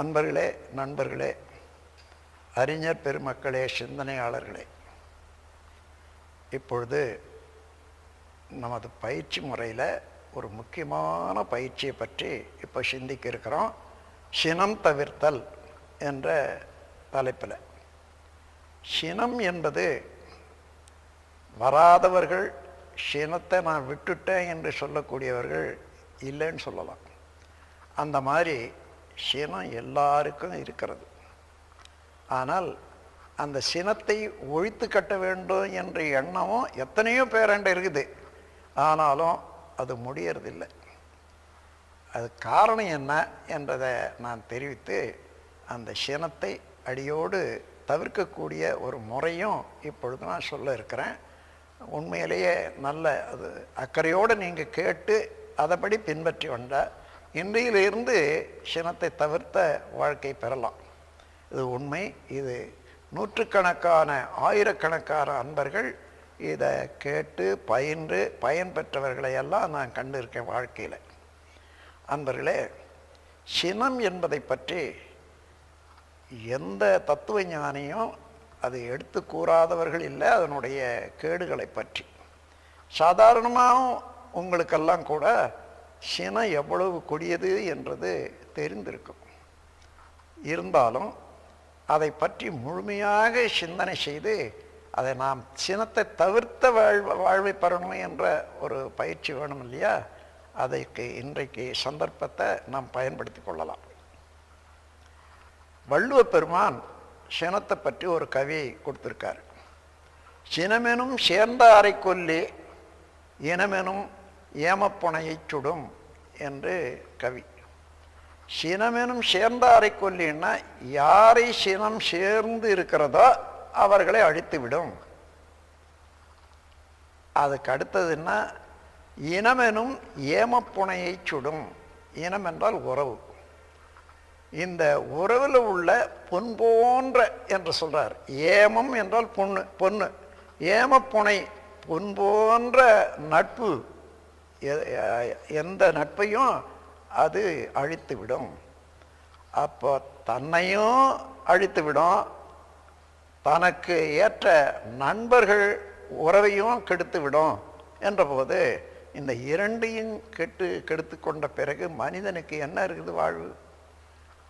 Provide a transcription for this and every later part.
அன்பர்களே நண்பர்களே அறிஞர் பெருமக்களே சிந்தனையாளர்களே இப்பொழுது நமது பயிற்சி முறையில் ஒரு முக்கியமான பயிற்சியை பற்றி இப்போ சிந்திக்க இருக்கிறோம். சினம் தவிர்த்தல் என்ற தலைப்பில். சினம் என்பது வராதவர்கள் சினத்தை நான் விட்டுட்டேன் என்று சொல்லக்கூடியவர்கள் இல்லைன்னு சொல்லலாம். அந்த மாதிரி சினம் எல்லாருக்கும் இருக்கிறது. ஆனால் அந்த சினத்தை ஒழித்து கட்ட வேண்டும் என்ற எண்ணமும் எத்தனையோ பேரண்ட இருக்குது. ஆனாலும் அது முடியறதில்லை. அது காரணம் என்ன என்றதை நான் தெரிவித்து அந்த சினத்தை அடியோடு தவிர்க்கக்கூடிய ஒரு முறையும் இப்பொழுது நான் சொல்ல இருக்கிறேன். உண்மையிலேயே நல்ல அது அக்கறையோடு நீங்கள் கேட்டு அதைப்படி பின்பற்றி வந்தால் இன்றையிலிருந்து சினத்தை தவிர்த்த வாழ்க்கை பெறலாம். இது உண்மை. இது நூற்றுக்கணக்கான ஆயிரக்கணக்கான அன்பர்கள் இதை கேட்டு பயின்று பயன் பெற்றவர்களை எல்லாம் நான் கண்டிருக்கேன் வாழ்க்கையில். அன்பர்களே சினம் என்பதை பற்றி எந்த தத்துவ ஞானியும் அது எடுத்து கூறாதவர்கள் இல்லை. அதனுடைய கேடுகளை பற்றி. சாதாரணமாகவும் உங்களுக்கெல்லாம் கூட சினம் எவ்வளவு கொடியது என்றது தெரிந்திருக்கும். இருந்தாலும் அதை பற்றி முழுமையாக சிந்தனை செய்து அதை நாம் சினத்தை தவிர்த்த வாழ் வாழ்வை பெறணும் என்ற ஒரு பயிற்சி வேணும் இல்லையா? அதற்கு இன்றைக்கு சந்தர்ப்பத்தை நாம் பயன்படுத்தி கொள்ளலாம். வள்ளுவ பெருமான் சினத்தை பற்றி ஒரு கவி கொடுத்துருக்கார். சினமெனும் சேர்ந்த அறை கொல்லி இனமெனும் ஏமப்புனையைச் சுடும் என்று கவி. சினமெனும் சேர்ந்தாரை கொல்லின்னா யாரை சினம் சேர்ந்து இருக்கிறதோ அவர்களை அழித்து விடும் அதுக்கு அடுத்ததுன்னா இனமெனும் ஏமப்புனையை சுடும். இனம் என்றால் உறவு. இந்த உறவில் உள்ள பொன் போன்ற என்று சொல்கிறார் ஏமம் என்றால் பொண்ணு பொண்ணு. ஏமப்புனை பொன் போன்ற நட்பு எந்த நட்பையும் அது அழித்து விடும் அப்போ தன்னையும் அழித்து விடும் தனக்கு ஏற்ற நண்பர்கள் உறவையும் கெடுத்து விடும் என்றபோது இந்த இரண்டையும் கெட்டு கெடுத்து கொண்ட பிறகு மனிதனுக்கு என்ன இருக்குது வாழ்வு?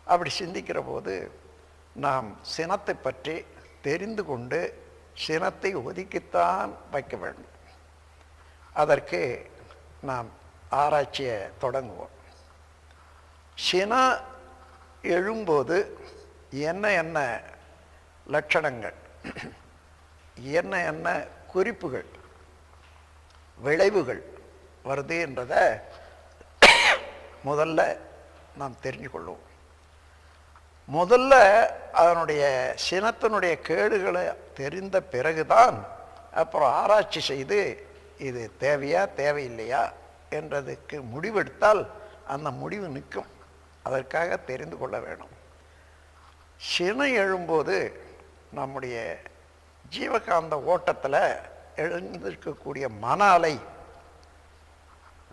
அப்படி சிந்திக்கிற போது நாம் சினத்தை பற்றி தெரிந்து கொண்டு சினத்தை ஒதுக்கித்தான் வைக்க வேண்டும். அதற்கு நாம் ஆராய்ச்சியை தொடங்குவோம். சினம் எழும்போது என்ன என்ன லட்சணங்கள் என்ன என்ன குறிப்புகள் விளைவுகள் வருது என்றதை முதல்ல நாம் தெரிஞ்சு கொள்வோம். முதல்ல அதனுடைய சினத்தினுடைய கேடுகளை தெரிந்த பிறகுதான் அப்புறம் ஆராய்ச்சி செய்து இது தேவையா தேவையில்லையா என்றதுக்கு முடிவெடுத்தால் அந்த முடிவு நிற்கும். அதற்காக தெரிந்து கொள்ள வேணும் சினை எழும்போது நம்முடைய ஜீவகாந்த ஓட்டத்தில் எழுந்திருக்கக்கூடிய மன அலை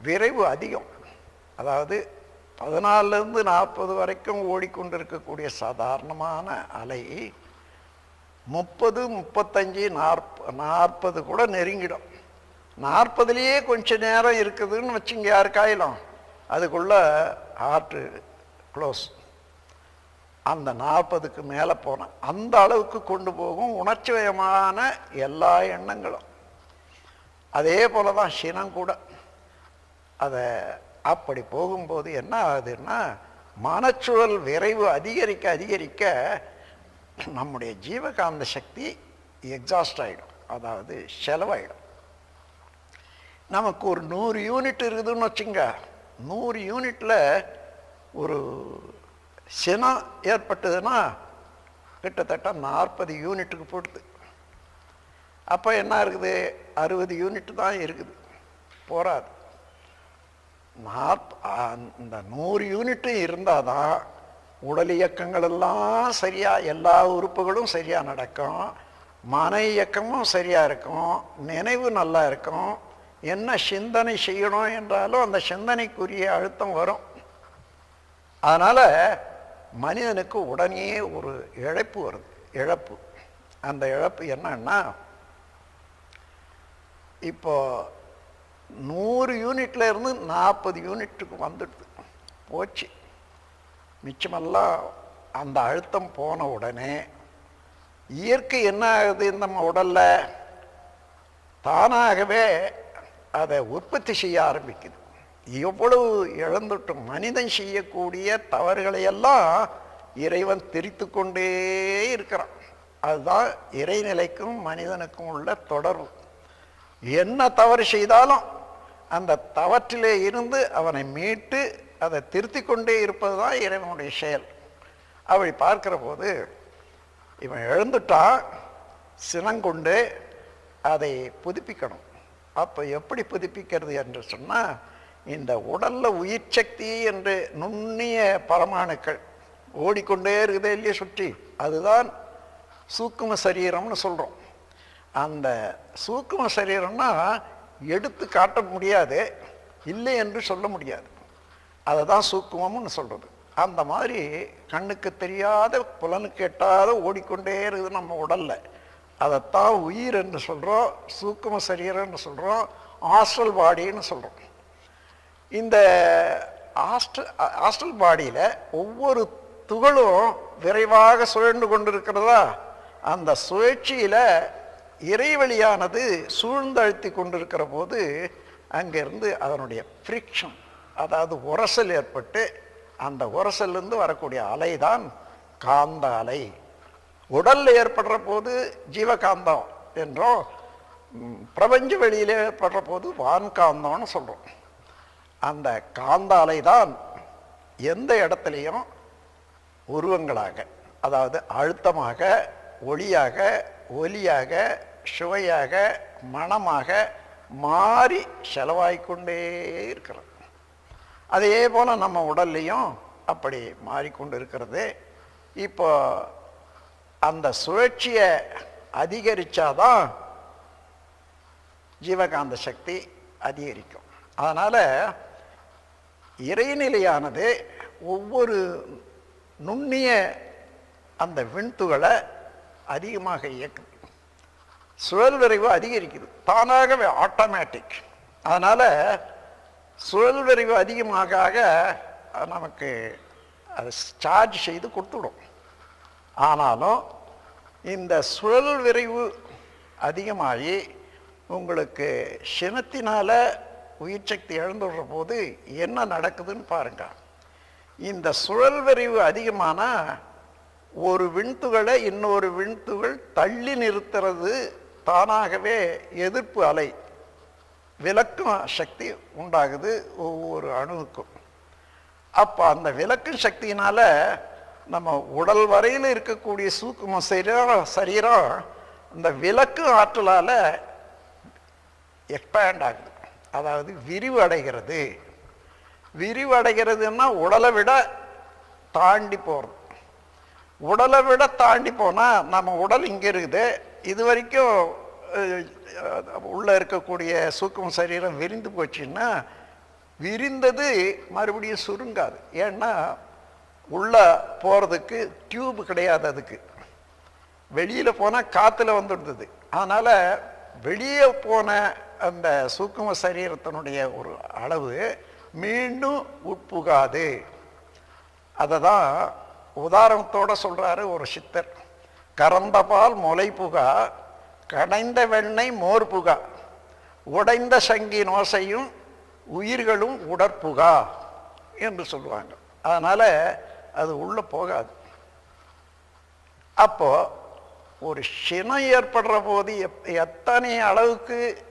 விரைவு அதிகம். அதாவது பதினாலிருந்து நாற்பது வரைக்கும் ஓடிக்கொண்டிருக்கக்கூடிய சாதாரணமான அலை முப்பது முப்பத்தஞ்சு நாற்ப நாற்பது கூட நெருங்கிடும். நாற்பதுலேயே கொஞ்ச நேரம் இருக்குதுன்னு வச்சுங்க யாருக்காயிலும் அதுக்குள்ள ஹார்ட்டு க்ளோஸ் அந்த நாற்பதுக்கு மேலே போனேன் அந்த அளவுக்கு கொண்டு போகும் உணர்ச்சிவயமான எல்லா எண்ணங்களும். அதே போல தான் சினம் கூட. அதை அப்படி போகும்போது என்ன ஆகுதுன்னா மனச்சுழல் விரைவு அதிகரிக்க அதிகரிக்க நம்முடைய ஜீவகாந்த சக்தி எக்ஸாஸ்ட் ஆகிடும் அதாவது செலவாயிடும். நமக்கு ஒரு நூறு யூனிட் இருக்குதுன்னு வச்சுங்க. நூறு யூனிட்டில் ஒரு சினம் ஏற்பட்டதுன்னா கிட்டத்தட்ட நாற்பது யூனிட்டுக்கு போடுது. அப்போ என்ன இருக்குது? அறுபது யூனிட் தான் இருக்குது. போராது நாற்ப இந்த நூறு யூனிட்டும் இருந்தால் தான் உடல் இயக்கங்கள் எல்லாம் சரியாக எல்லா உறுப்புகளும் சரியாக நடக்கும். மன இயக்கமும் சரியாக இருக்கும். நினைவு நல்லா இருக்கும். என்ன சிந்தனை செய்யணும் என்றாலும் அந்த சிந்தனைக்குரிய அழுத்தம் வரும். அதனால் மனிதனுக்கு உடனே ஒரு இழப்பு வருது. இழப்பு. அந்த இழப்பு என்னன்னா இப்போ நூறு யூனிட்ல இருந்து நாற்பது யூனிட்டுக்கு வந்துடுது. போச்சு. மிச்சமெல்லாம் அந்த அழுத்தம் போன உடனே இயற்கை என்ன ஆகுது நம்ம உடல்ல? தானாகவே அதை உற்பத்தி செய்ய ஆரம்பிக்குது. எவ்வளவு இழந்துட்டும் மனிதன் செய்யக்கூடிய தவறுகளை எல்லாம் இறைவன் திரித்து கொண்டே இருக்கிறான். அதுதான் இறைநிலைக்கும் மனிதனுக்கும் உள்ள தொடர்பு. என்ன தவறு செய்தாலும் அந்த தவற்றிலே இருந்து அவனை மீட்டு அதை திருத்தி கொண்டே இருப்பது தான் இறைவனுடைய செயல். அப்படி பார்க்கிற போது இவன் எழுந்துட்டான் சினங்கொண்டு அதை புதுப்பிக்கணும். அப்போ எப்படி புதுப்பிக்கிறது என்று சொன்னால் இந்த உடலில் உயிர் சக்தி என்று நுண்ணிய பரமாணுக்கள் ஓடிக்கொண்டே இருக்குதே இல்லையே சுற்றி. அதுதான் சூக்கும சரீரம்னு சொல்கிறோம் அந்த சூக்கும சரீரம்னா எடுத்து காட்ட முடியாது இல்லை என்று சொல்ல முடியாது. அதை தான் சூக்குமம்னு சொல்கிறது அந்த மாதிரி கண்ணுக்கு தெரியாத புலனுக்கு எட்டாத ஓடிக்கொண்டே இருக்குது நம்ம உடலில். அதைத்தான் உயிர் என்று சொல்கிறோம் சூக்கும சரீரம்னு சொல்கிறோம் ஆஸ்ட்ரல் பாடின்னு சொல்கிறோம் இந்த ஹாஸ்டல் ஆஸ்ட்ரல் பாடியில் ஒவ்வொரு துகளும் விரைவாக சுழன்று கொண்டிருக்கிறதா? அந்த சுழற்சியில் இறைவழியானது சூழ்ந்தழுத்தி கொண்டிருக்கிற போது அங்கேருந்து அதனுடைய ஃப்ரிக்ஷன் அதாவது உரசல் ஏற்பட்டு அந்த உரசல்லேருந்து வரக்கூடிய அலை தான் காந்த அலை. உடலில் ஏற்படுற போது ஜீவகாந்தம் என்றும் பிரபஞ்ச வெளியில் ஏற்படுற போது வான்காந்தம்னு சொல்கிறோம் அந்த காந்தாலை தான் எந்த இடத்துலையும் உருவங்களாக அதாவது அழுத்தமாக ஒளியாக ஒலியாக சுவையாக மணமாக மாறி செலவாய்க்கொண்டே இருக்கிறது. அதே போல் நம்ம உடல்லையும் அப்படி மாறிக்கொண்டு இருக்கிறது. இப்போ அந்த சுழற்சியை அதிகரித்தாதான் ஜீவகாந்த சக்தி அதிகரிக்கும். அதனால் இறைநிலையானது ஒவ்வொரு நுண்ணிய அந்த விண்துகளை அதிகமாக இயக்குது சுழல் விரைவு அதிகரிக்குது. தானாகவே ஆட்டோமேட்டிக் அதனால் சுழல் விரைவு அதிகமாக ஆக நமக்கு அது சார்ஜ் செய்து கொடுத்துடும் ஆனாலும் இந்த சுழல் விரைவு அதிகமாகி உங்களுக்கு சினத்தினால் உயிர் சக்தி இழந்துடுற போது என்ன நடக்குதுன்னு பாருங்க. இந்த சுழல் விரைவு அதிகமானால் ஒரு விண்துகளை இன்னொரு விண்துகள் தள்ளி நிறுத்துறது தானாகவே எதிர்ப்பு அலை விளக்கும் சக்தி உண்டாகுது ஒவ்வொரு அணுவுக்கும். அப்போ அந்த விளக்கும் சக்தியினால நம்ம உடல் வரையில் இருக்கக்கூடிய சூக்கும சரீரம் சரீரம் இந்த விளக்கு ஆற்றலால் எக்ஸ்பேண்ட் ஆகுது. அதாவது விரிவடைகிறது விரிவடைகிறதுன்னா உடலை விட தாண்டி போகிறது உடலை விட தாண்டி போனால் நம்ம உடல் இங்கே இருக்குது. இது வரைக்கும் உள்ளே இருக்கக்கூடிய சூக்கம் சரீரம் விரிந்து போச்சுன்னா விரிந்தது மறுபடியும் சுருங்காது. ஏன்னா உள்ள போகிறதுக்கு டியூப் கிடையாது அதுக்கு. வெளியில் போனால் காற்றுல வந்துடுது. அதனால் வெளியே போன அந்த சூக்கும சரீரத்தினுடைய ஒரு அளவு மீண்டும் உட்புகாது. அதை தான் உதாரணத்தோடு சொல்கிறாரு ஒரு சித்தர். கறந்த பால் முளை புகா கடைந்த வெண்ணெய் மோர் புகா உடைந்த சங்கி நோசையும் உயிர்களும் உடற்புகா என்று சொல்லுவாங்க. அதனால் அது உள்ளே போகாது. அப்போ ஒரு சினம் ஏற்படுற போது எப்- எத்தனை அளவுக்கு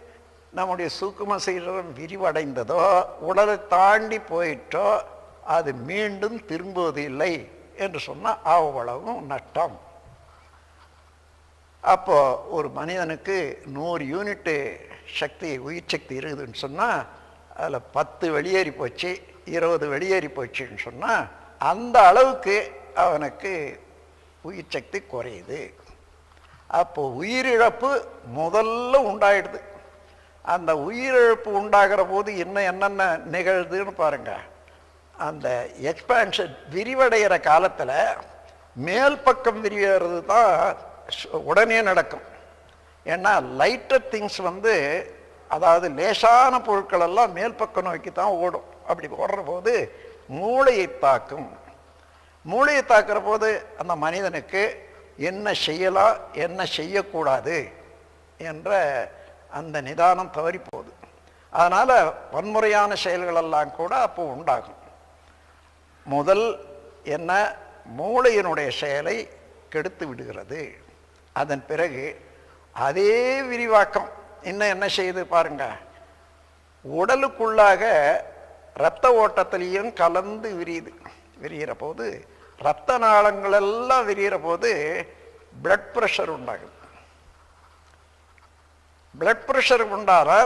நம்முடைய சூக்கும சீரம் விரிவடைந்ததோ உடலை தாண்டி போயிட்டோ அது மீண்டும் திரும்புவது இல்லை என்று சொன்னால் அவ்வளவும் நட்டம். அப்போ ஒரு மனிதனுக்கு நூறு யூனிட்டு சக்தி உயிர் சக்தி இருக்குதுன்னு சொன்னால் அதில் பத்து வெளியேறி போச்சு இருபது வெளியேறி போச்சுன்னு சொன்னால் அந்த அளவுக்கு அவனுக்கு உயிர் சக்தி குறையுது. அப்போ உயிரிழப்பு முதல்ல உண்டாயிடுது. அந்த உயிரிழப்பு உண்டாகிற போது இன்னும் என்னென்ன நிகழ்துன்னு பாருங்க. அந்த எக்ஸ்பேன்ஷன் விரிவடைகிற காலத்தில் மேல் பக்கம் விரிவறது தான் உடனே நடக்கும். ஏன்னா லைட்டர் திங்ஸ் வந்து அதாவது லேசான பொருட்கள் எல்லாம் மேல் பக்கம் நோக்கி தான் ஓடும். அப்படி ஓடுற போது மூளையை தாக்கும் மூளையை தாக்குற போது அந்த மனிதனுக்கு என்ன செய்யலாம் என்ன செய்யக்கூடாது என்ற அந்த நிதானம் தவறி போகுது அதனால் வன்முறையான செயல்களெல்லாம் கூட அப்போ உண்டாகும். முதல் என்ன மூளையினுடைய செயலை கெடுத்து விடுகிறது. அதன் பிறகு அதே விரிவாக்கம். இன்னும் என்ன செய்யுது பாருங்க. உடலுக்குள்ளாக ரத்த ஓட்டத்திலையும் கலந்து விரியுது. விரிகிற போது ரத்த நாளங்கள் எல்லாம் விரிகிற போது பிளட் ப்ரெஷர் உண்டாகுது. பிளட் ப்ரெஷர் உண்டான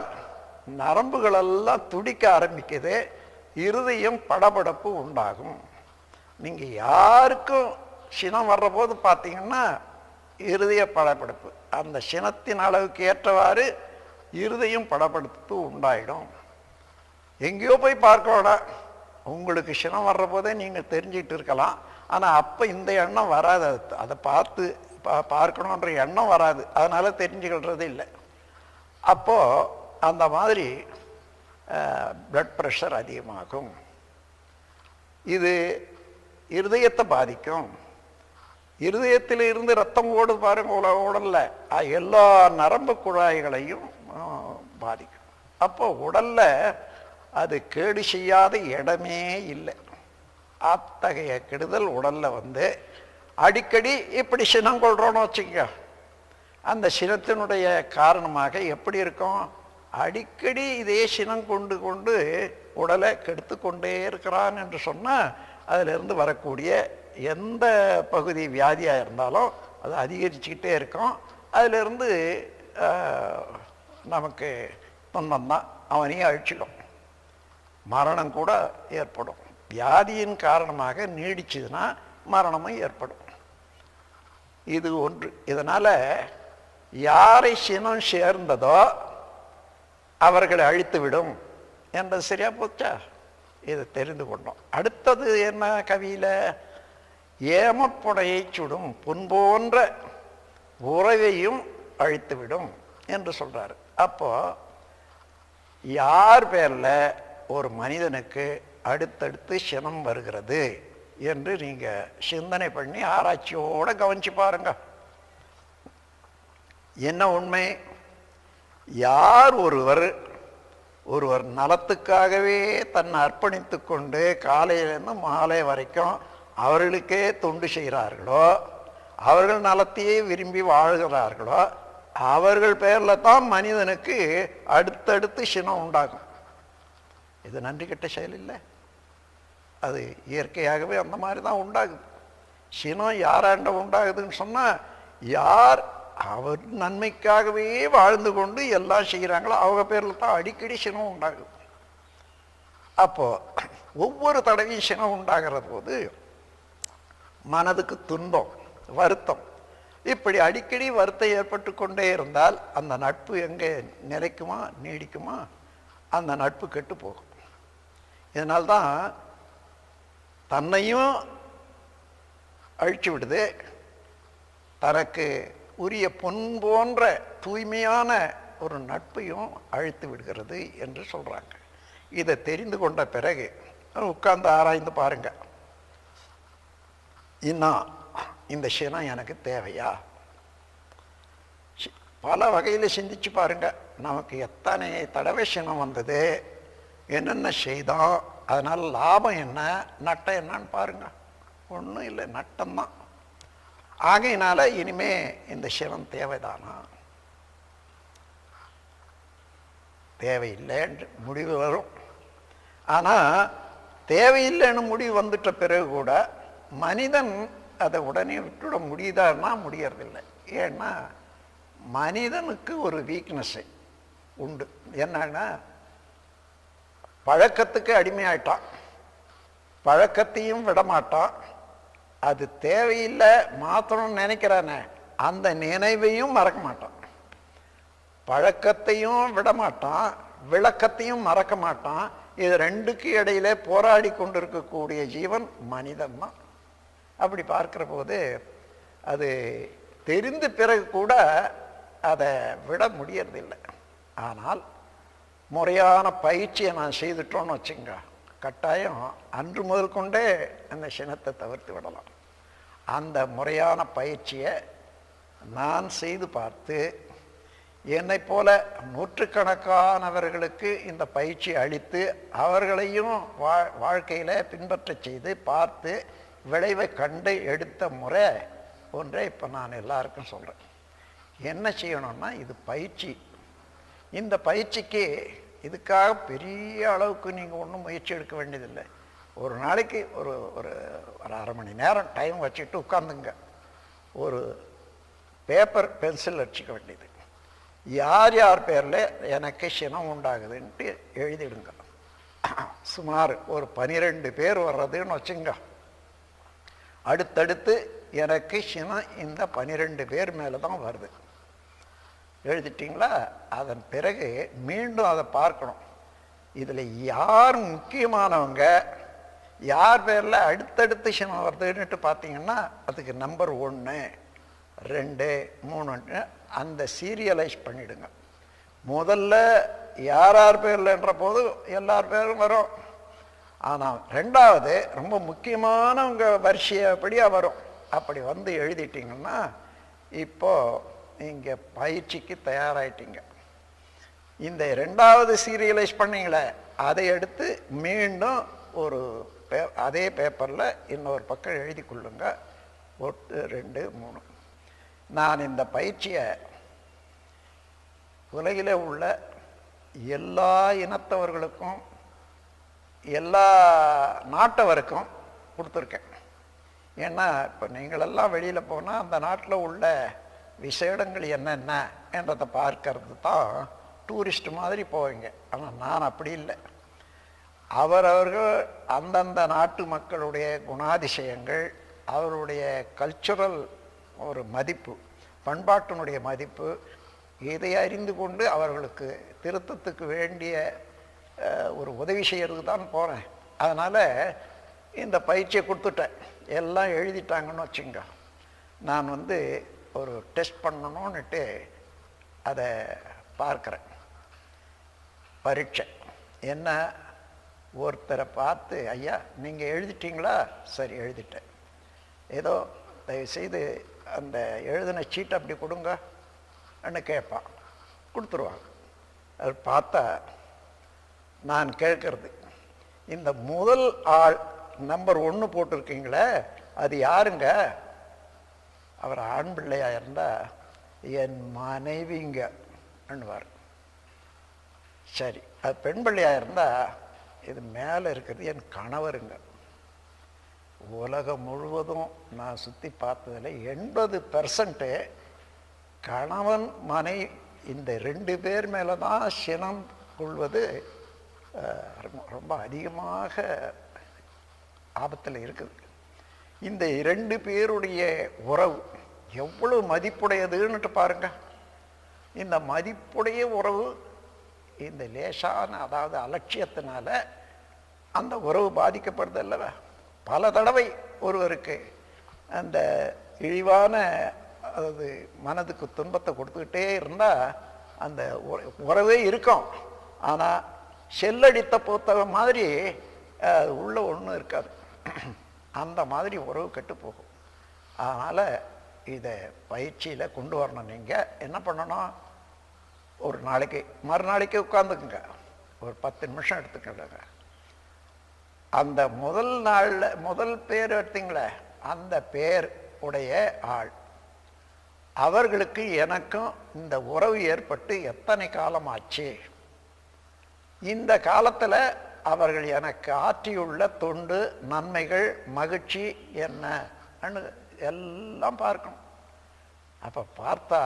நரம்புகளெல்லாம் துடிக்க ஆரம்பிக்குது. இருதயம் படபடப்பு உண்டாகும். நீங்கள் யாருக்கும் சினம் வர்ற போது பார்த்தீங்கன்னா இருதய படப்படுப்பு அந்த சினத்தின் அளவுக்கு ஏற்றவாறு இருதயம் படப்படுத்து உண்டாயிடும். எங்கேயோ போய் பார்க்க வேணாம் உங்களுக்கு சினம் வர்ற போதே நீங்கள் தெரிஞ்சுக்கிட்டு இருக்கலாம். ஆனால் அப்போ இந்த எண்ணம் வராது. அது அதை பார்த்து பா பார்க்கணுன்ற எண்ணம் வராது. அதனால் தெரிஞ்சுக்கிறது இல்லை. அப்போது அந்த மாதிரி பிளட் ப்ரெஷர் அதிகமாகும். இது இருதயத்தை பாதிக்கும். இருதயத்தில் இருந்து ரத்தம் ஓடுது பாருங்க உல உடல்ல. எல்லா நரம்பு குழாய்களையும் பாதிக்கும். அப்போ உடல்ல அது கேடு செய்யாத இடமே இல்லை. அத்தகைய கெடுதல் உடல்ல வந்து அடிக்கடி இப்படி சினம் கொள்றோன்னு வச்சுக்க அந்த சினத்தினுடைய காரணமாக எப்படி இருக்கும்? அடிக்கடி இதே சினம் கொண்டு கொண்டு உடலை கெடுத்து கொண்டே இருக்கிறான் என்று சொன்னால் அதிலிருந்து வரக்கூடிய எந்த பகுதி வியாதியாக இருந்தாலும் அது அதிகரிச்சுக்கிட்டே இருக்கும். அதிலிருந்து நமக்கு துன்பம் தான் அவனையும் அழிச்சிடும். மரணம் கூட ஏற்படும். வியாதியின் காரணமாக நீடிச்சதுன்னா மரணமும் ஏற்படும். இது ஒன்று. இதனால் யாரை சினம் சேர்ந்ததோ அவர்களை அழித்துவிடும் என்றது சரியா போச்சா? இதை தெரிந்து கொண்டோம். அடுத்தது என்ன கவியில்? ஏமப்புடையை சுடும் புன்போன்ற உறவையும் அழித்துவிடும் என்று சொல்கிறார் அப்போ யார் பேரில் ஒரு மனிதனுக்கு அடுத்தடுத்து சினம் வருகிறது என்று நீங்க சிந்தனை பண்ணி ஆராய்ச்சியோட கவனிச்சு பாருங்க. என்ன உண்மை? யார் ஒருவர் ஒருவர் நலத்துக்காகவே தன்னை அர்ப்பணித்து கொண்டு காலையிலேருந்து மாலை வரைக்கும் அவர்களுக்கே தொண்டு செய்கிறார்களோ அவர்கள் நலத்தையே விரும்பி வாழ்கிறார்களோ அவர்கள் பேரில் தான் மனிதனுக்கு அடுத்தடுத்து சினம் உண்டாகும். இது நன்றி கெட்ட செயல் இல்லை. அது இயற்கையாகவே அந்த மாதிரி தான் உண்டாகுது. சினம் யாராண்ட உண்டாகுதுன்னு சொன்னால் யார் அவர் நன்மைக்காகவே வாழ்ந்து கொண்டு எல்லாம் செய்கிறாங்களோ அவங்க பேரில் தான் அடிக்கடி சினம் உண்டாகுது. அப்போது ஒவ்வொரு தடவையும் சினம் உண்டாகிற போது மனதுக்கு துன்பம் வருத்தம். இப்படி அடிக்கடி வருத்தம் ஏற்பட்டு கொண்டே இருந்தால் அந்த நட்பு எங்கே நிலைக்குமா நீடிக்குமா? அந்த நட்பு கெட்டு போகும். இதனால்தான் தன்னையும் அழிச்சு விடுது தனக்கு உரிய பொன் போன்ற தூய்மையான ஒரு நட்பையும் அழித்து விடுகிறது என்று சொல்கிறாங்க இதை தெரிந்து கொண்ட பிறகு உட்கார்ந்து ஆராய்ந்து பாருங்க. இன்னும் இந்த சினம் எனக்கு தேவையா? சி- பல வகையில் சிந்திச்சு பாருங்க. நமக்கு எத்தனை தடவை சினம் வந்தது? என்னென்ன செய்தோம் அதனால் லாபம் என்ன நட்டம் என்னன்னு பாருங்க. ஒன்றும் இல்லை நட்டம்தான். ஆகையினால இனிமே இந்த சிவன் தேவைதானா? தேவையில்லைன்ற முடிவு வரும். ஆனால் தேவையில்லைன்னு முடிவு வந்துட்ட பிறகு கூட மனிதன் அதை உடனே விட்டுவிட முடியுதான்னா முடியறதில்லை. ஏன்னா மனிதனுக்கு ஒரு வீக்னஸ்ஸு உண்டு. என்னன்னா பழக்கத்துக்கு அடிமையாயிட்டான். பழக்கத்தையும் விடமாட்டான். அது தேவையில்லை மாற்றணும்னு நினைக்கிறானே அந்த நினைவையும் மறக்க மாட்டான். பழக்கத்தையும் விடமாட்டான் விளக்கத்தையும் மறக்க மாட்டான். இது ரெண்டுக்கு இடையிலே போராடி கொண்டிருக்கக்கூடிய ஜீவன் மனிதன் தான் அப்படி பார்க்கிற போது அது தெரிந்த பிறகு கூட அதை விட முடியறதில்லை. ஆனால் முறையான பயிற்சியை நான் செய்துட்டோன்னு வச்சுங்க கட்டாயம் அன்று முதல் கொண்டே அந்த சினத்தை தவிர்த்து விடலாம். அந்த முறையான பயிற்சியை நான் செய்து பார்த்து என்னை போல நூற்றுக்கணக்கானவர்களுக்கு இந்த பயிற்சி அளித்து அவர்களையும் வா வாழ்க்கையில் பின்பற்ற செய்து பார்த்து விளைவை கண்டு எடுத்த முறை ஒன்றை இப்போ நான் எல்லாருக்கும் சொல்கிறேன் என்ன செய்யணும்னா இது பயிற்சி. இந்த பயிற்சிக்கு இதுக்காக பெரிய அளவுக்கு நீங்கள் ஒன்றும் முயற்சி எடுக்க வேண்டியதில்லை. ஒரு நாளைக்கு ஒரு ஒரு ஒரு அரை மணி நேரம் டைம் வச்சுட்டு உட்காந்துங்க ஒரு பேப்பர் பென்சில் வச்சுக்க வேண்டியது. யார் யார் பேரில் எனக்கு சினம் உண்டாகுதுன்ட்டு எழுதிடுங்க. சுமார் ஒரு பனிரெண்டு பேர் வர்றதுன்னு வச்சுங்க. அடுத்தடுத்து எனக்கு சினம் இந்த பனிரெண்டு பேர் மேலே தான் வருது. எழுதிட்டிங்களா? அதன் பிறகு மீண்டும் அதை பார்க்கணும். இதில் யார் முக்கியமானவங்க? யார் பேரில் அடுத்தடுத்து சினம் வருதுன்னுட்டு பார்த்தீங்கன்னா அதுக்கு நம்பர் ஒன்று ரெண்டு மூணு அந்த சீரியலைஸ் பண்ணிடுங்க. முதல்ல யார் யார் பேர்லன்ற போது எல்லார் பேரும் வரும். ஆனால் ரெண்டாவது ரொம்ப முக்கியமானவங்க வரிசையப்படியாக வரும். அப்படி வந்து எழுதிட்டிங்கன்னா இப்போது நீங்கள் பயிற்சிக்கு தயாராயிட்டீங்க. இந்த ரெண்டாவது சீரியலைஸ் பண்ணீங்களே அதை எடுத்து மீண்டும் ஒரு பே அதே பேப்பரில் இன்னொரு பக்கம் எழுதி கொள்ளுங்க. ஒட்டு ரெண்டு மூணு. நான் இந்த பயிற்சியை உலகிலே உள்ள எல்லா இனத்தவர்களுக்கும் எல்லா நாட்டவருக்கும் கொடுத்துருக்கேன். ஏன்னா இப்போ நீங்களெல்லாம் வெளியில் போனால் அந்த நாட்டில் உள்ள விசேடங்கள் என்னென்ன என்றதை பார்க்கறது தான் டூரிஸ்ட் மாதிரி போவீங்க. ஆனால் நான் அப்படி இல்லை. அவரவர்கள் அந்தந்த நாட்டு மக்களுடைய குணாதிசயங்கள் அவருடைய கல்ச்சுரல் ஒரு மதிப்பு பண்பாட்டினுடைய மதிப்பு இதை அறிந்து கொண்டு அவர்களுக்கு திருத்தத்துக்கு வேண்டிய ஒரு உதவி செய்கிறதுக்கு தான் போகிறேன் அதனால் இந்த பயிற்சியை கொடுத்துட்டேன். எல்லாம் எழுதிட்டாங்கன்னு வச்சுங்க. நான் வந்து ஒரு டெஸ்ட் பண்ணணும்னுட்டு அதை பார்க்குறேன். பரீட்சை. என்ன? ஒருத்தரை பார்த்து ஐயா நீங்கள் எழுதிட்டீங்களா? சரி எழுதிட்டேன். ஏதோ தயவுசெய்து அந்த எழுதின சீட்டை அப்படி கொடுங்க ன்னு கேட்பான். கொடுத்துருவாங்க. அது பார்த்தா நான் கேட்கறது இந்த முதல் ஆள் நம்பர் ஒன்று போட்டிருக்கீங்களே அது யாருங்க? அவர் ஆண் பிள்ளையாக இருந்தால் என் மனைவிங்க அண்ணுவார். சரி அது பெண் பிள்ளையாக இருந்தால் இது மேலே இருக்கிறது என் கணவருங்க உலகம் முழுவதும் நான் சுற்றி பார்த்ததில் எண்பது பெர்சன்ட்டு கணவன் மனை இந்த ரெண்டு பேர் மேலே தான் சினம் கொள்வது ரொம்ப அதிகமாக ஆபத்தில் இருக்குது. இந்த இரண்டு பேருடைய உறவு எவ்வளவு மதிப்புடையதுன்னுட்டு பாருங்க. இந்த மதிப்புடைய உறவு இந்த லேசான அதாவது அலட்சியத்தினால அந்த உறவு பாதிக்கப்படுது அல்லவா? பல தடவை ஒருவருக்கு அந்த இழிவான அதாவது மனதுக்கு துன்பத்தை கொடுத்துக்கிட்டே இருந்தால் அந்த உற- உறவே இருக்கும். ஆனால் செல்லடித்த புத்தகம் மாதிரி உள்ள ஒன்றும் இருக்காது. அந்த மாதிரி உறவு கெட்டு போகும். அதனால் இதை பயிற்சியில் கொண்டு வரணும். நீங்கள் என்ன பண்ணணும்? ஒரு நாளைக்கு மறுநாளைக்கு உட்காந்துக்குங்க ஒரு பத்து நிமிஷம் எடுத்துக்கிடுங்க அந்த முதல் நாளில் முதல் பேர் எடுத்தீங்களே அந்த பேர் உடைய ஆள். அவர்களுக்கு எனக்கும் இந்த உறவு ஏற்பட்டு எத்தனை காலம் ஆச்சு இந்த காலத்தில் அவர்கள் எனக்கு ஆற்றியுள்ள தொண்டு நன்மைகள் மகிழ்ச்சி என்ன? எல்லாம் பார்க்கணும். அப்போ பார்த்தா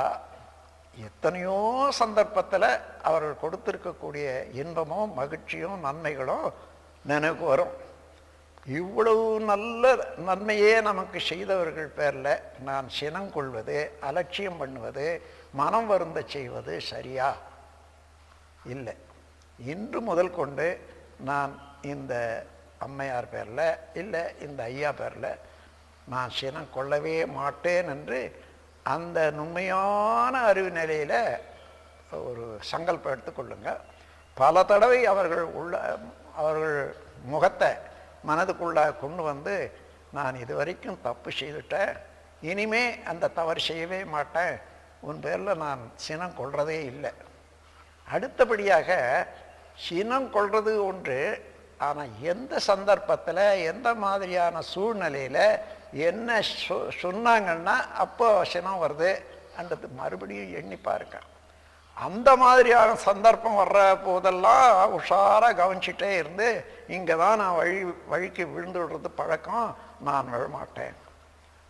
எத்தனையோ சந்தர்ப்பத்தில் அவர்கள் கொடுத்துருக்கக்கூடிய இன்பமும் மகிழ்ச்சியும் நன்மைகளும் நினைவுக்கு வரும். இவ்வளவு நல்ல நன்மையே நமக்கு செய்தவர்கள் பேரில் நான் சினம் கொள்வது அலட்சியம் பண்ணுவது மனம் வருந்த செய்வது சரியா? இல்லை. இன்று முதல் கொண்டு நான் இந்த அம்மையார் பேரில் இல்லை இந்த ஐயா பேரில் நான் சினம் கொள்ளவே மாட்டேன் என்று அந்த நுண்மையான அறிவு நிலையில் ஒரு சங்கல்பம் எடுத்துக்கொள்ளுங்க பல தடவை அவர்கள் உள்ள அவர்கள் முகத்தை மனதுக்குள்ளே கொண்டு வந்து நான் இது வரைக்கும் தப்பு செய்துட்டேன். இனிமே அந்த தவறு செய்யவே மாட்டேன். உன் பேரில் நான் சினம் கொள்றதே இல்லை. அடுத்தபடியாக சினம் கொள்வது ஒன்று ஆனால் எந்த சந்தர்ப்பத்தில் எந்த மாதிரியான சூழ்நிலையில் என்ன சொ சொன்னாங்கன்னா அப்போ சினம் வருது. அன்றது மறுபடியும் எண்ணி பாருங்க. அந்த மாதிரியான சந்தர்ப்பம் வர்ற போதெல்லாம் உஷாராக கவனிச்சிட்டே இருந்து இங்கே தான் நான் வழி வழிக்கு விழுந்து விடுறது பழக்கம். நான் விழமாட்டேன்.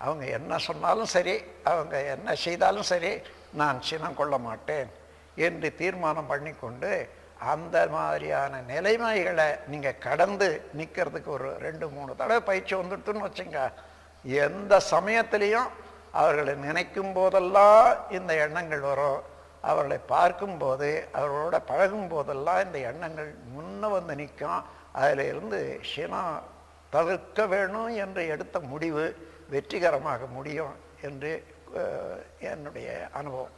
அவங்க என்ன சொன்னாலும் சரி அவங்க என்ன செய்தாலும் சரி நான் சினம் கொள்ள மாட்டேன். என்று தீர்மானம் பண்ணிக்கொண்டு அந்த மாதிரியான நிலைமைகளை நீங்கள் கடந்து நிற்கிறதுக்கு ஒரு ரெண்டு மூணு தடவை பயிற்சி வந்துட்டுன்னு வச்சுங்க. எந்த சமயத்திலையும் அவர்களை நினைக்கும் போதெல்லாம் இந்த எண்ணங்கள் வரும். அவர்களை பார்க்கும்போது அவர்களோட பழகும் போதெல்லாம் இந்த எண்ணங்கள் முன்ன வந்து நிற்கும். அதில் இருந்து சினம் தவிர்க்க வேணும் என்று எடுத்த முடிவு வெற்றிகரமாக முடியும் என்று என்னுடைய அனுபவம்.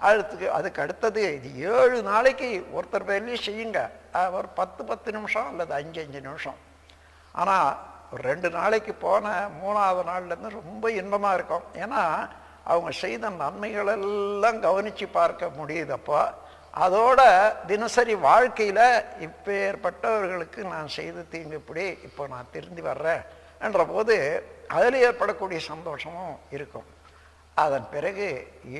அடுத்துக்கு அதுக்கு அடுத்தது இது ஏழு நாளைக்கு ஒருத்தர் பேர்லேயும் செய்யுங்க. அவர் ஒரு பத்து பத்து நிமிஷம் அல்லது அஞ்சு அஞ்சு நிமிஷம். ஆனால் ஒரு ரெண்டு நாளைக்கு போன மூணாவது நாள்லேருந்து ரொம்ப இன்பமாக இருக்கும். ஏன்னா அவங்க செய்த நன்மைகளெல்லாம் கவனித்து பார்க்க முடியுதப்போ அதோட தினசரி வாழ்க்கையில் இப்பேற்பட்டவர்களுக்கு நான் செய்த தீங்கு இப்படி இப்போ நான் திருந்தி வர்றேன் என்ற போது அதில் ஏற்படக்கூடிய சந்தோஷமும் இருக்கும். அதன் பிறகு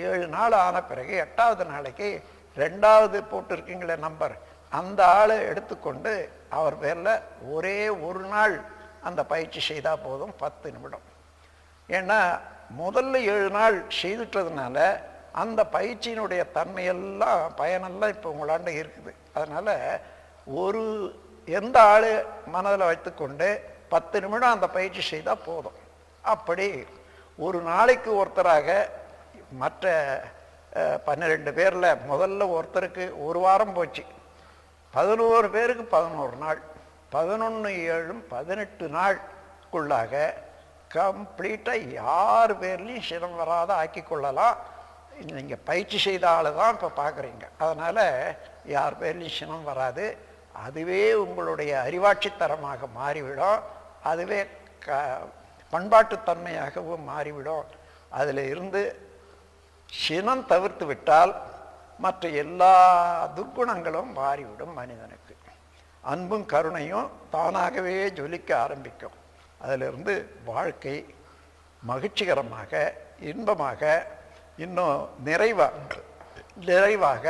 ஏழு நாள் ஆன பிறகு எட்டாவது நாளைக்கு ரெண்டாவது போட்டிருக்கீங்களே நம்பர். அந்த ஆளை எடுத்துக்கொண்டு அவர் பேரில் ஒரே ஒரு நாள் அந்த பயிற்சி செய்தால் போதும் பத்து நிமிடம். ஏன்னா முதல்ல ஏழு நாள் செய்துட்டதுனால அந்த பயிற்சியினுடைய தன்மையெல்லாம் பயனெல்லாம் இப்போ உங்களாண்ட இருக்குது. அதனால் ஒரு எந்த ஆள் மனதில் வைத்துக்கொண்டு பத்து நிமிடம் அந்த பயிற்சி செய்தால் போதும். அப்படி ஒரு நாளைக்கு ஒருத்தராக மற்ற பன்னிரெண்டு பேரில் முதல்ல ஒருத்தருக்கு ஒரு வாரம் போச்சு. பதினோரு பேருக்கு பதினோரு நாள். பதினொன்று ஏழும் பதினெட்டு நாளுக்குள்ளாக கம்ப்ளீட்டாக யார் பேர்லையும் சினம் வராத ஆக்கி கொள்ளலாம். நீங்கள் பயிற்சி செய்த ஆளு தான் இப்போ பார்க்குறீங்க அதனால் யார் பேர்லையும் சினம் வராது. அதுவே உங்களுடைய அறிவாட்சித்தரமாக மாறிவிடும். அதுவே க பண்பாட்டுத்தன்மையாகவும் மாறிவிடும். அதில் இருந்து சினம் தவிர்த்து விட்டால் மற்ற எல்லா துர்க்குணங்களும் மாறிவிடும் மனிதனுக்கு. அன்பும் கருணையும் தானாகவே ஜொலிக்க ஆரம்பிக்கும். அதிலிருந்து வாழ்க்கை மகிழ்ச்சிகரமாக இன்பமாக இன்னும் நிறைவாக நிறைவாக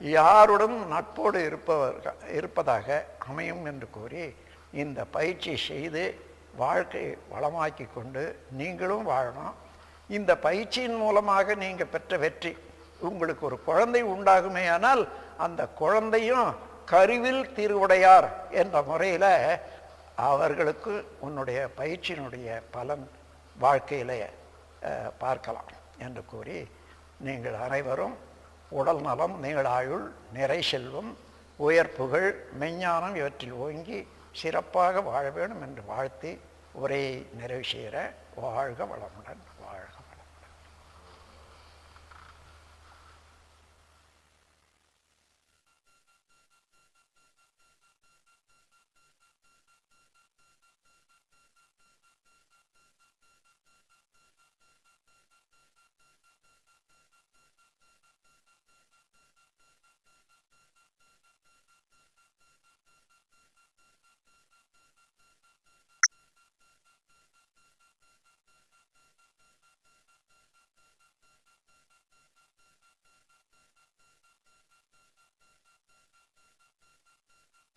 யாருடன் நட்போடு இருப்பவர்கள் இருப்பதாக அமையும் என்று கூறி இந்த பயிற்சி செய்து வாழ்க்கை வளமாக்கி கொண்டு நீங்களும் வாழணும். இந்த பயிற்சியின் மூலமாக நீங்கள் பெற்ற வெற்றி. உங்களுக்கு ஒரு குழந்தை உண்டாகுமே ஆனால் அந்த குழந்தையும் கருவில் திருவுடையார் என்ற முறையில் அவர்களுக்கு உன்னுடைய பயிற்சியினுடைய பலன் வாழ்க்கையிலே பார்க்கலாம் என்று கூறி நீங்கள் அனைவரும் உடல் நலம் நீளாயுள் நிறை செல்வம் உயர் புகழ் மெஞ்ஞானம் இவற்றில் ஓங்கி சிறப்பாக வாழ வேண்டும் என்று வாழ்த்தி உரையை நிறைவு செய்கிற வாழ்க வளமுடன்.